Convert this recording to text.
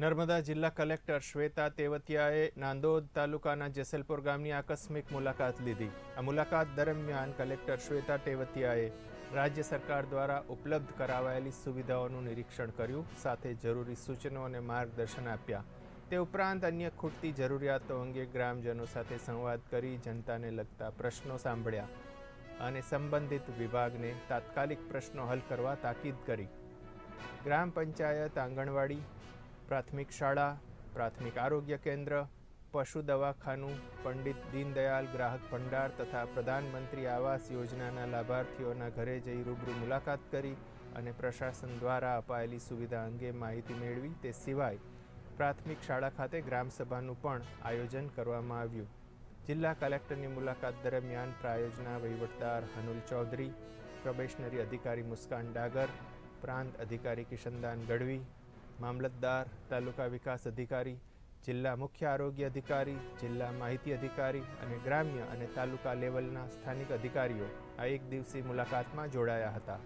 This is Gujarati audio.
નર્મદા જિલ્લા કલેક્ટર શ્વેતા તેવતિયાએ નાંદોદ તાલુકાના જેસલપુર ગામની આકસ્મિક મુલાકાત લીધી. આ મુલાકાત દરમિયાન કલેક્ટર શ્વેતા તેવતિયાએ રાજ્ય સરકાર દ્વારા ઉપલબ્ધ કરાવાયેલી સુવિધાઓનું નિરીક્ષણ કર્યું, સાથે જરૂરી સૂચનો અને માર્ગદર્શન આપ્યા. તે ઉપરાંત અન્ય ખૂટતી જરૂરિયાતો અંગે ગ્રામજનો સાથે સંવાદ કરી જનતાને લગતા પ્રશ્નો સાંભળ્યા અને સંબંધિત વિભાગને તાત્કાલિક પ્રશ્નો હલ કરવા તાકીદ કરી. ગ્રામ પંચાયત આંગણવાડી પ્રાથમિક શાળા, પ્રાથમિક આરોગ્ય કેન્દ્ર, પશુ દવાખાનું, પંડિત દીનદયાલ ગ્રાહક ભંડાર તથા પ્રધાનમંત્રી આવાસ યોજનાના લાભાર્થીઓના ઘરે જઈ રૂબરૂ મુલાકાત કરી અને પ્રશાસન દ્વારા અપાયેલી સુવિધા અંગે માહિતી મેળવી તે સિવાય પ્રાથમિક શાળા ખાતે ગ્રામસભાનું પણ આયોજન કરવામાં આવ્યું. જિલ્લા કલેક્ટરની મુલાકાત દરમિયાન પ્રાયોજના વહીવટદાર હનુલ ચૌધરી, પ્રોબેશનરી અધિકારી મુસ્કાન ડાગર, પ્રાંત અધિકારી કિશનદાન ગઢવી મામલતદાર, તાલુકા વિકાસ અધિકારી, જિલ્લા મુખ્ય આરોગ્ય અધિકારી, જિલ્લા માહિતી અધિકારી અને ગ્રામ્ય અને તાલુકા લેવલના સ્થાનિક અધિકારીઓ આ એક દિવસીય મુલાકાતમાં જોડાયા હતા.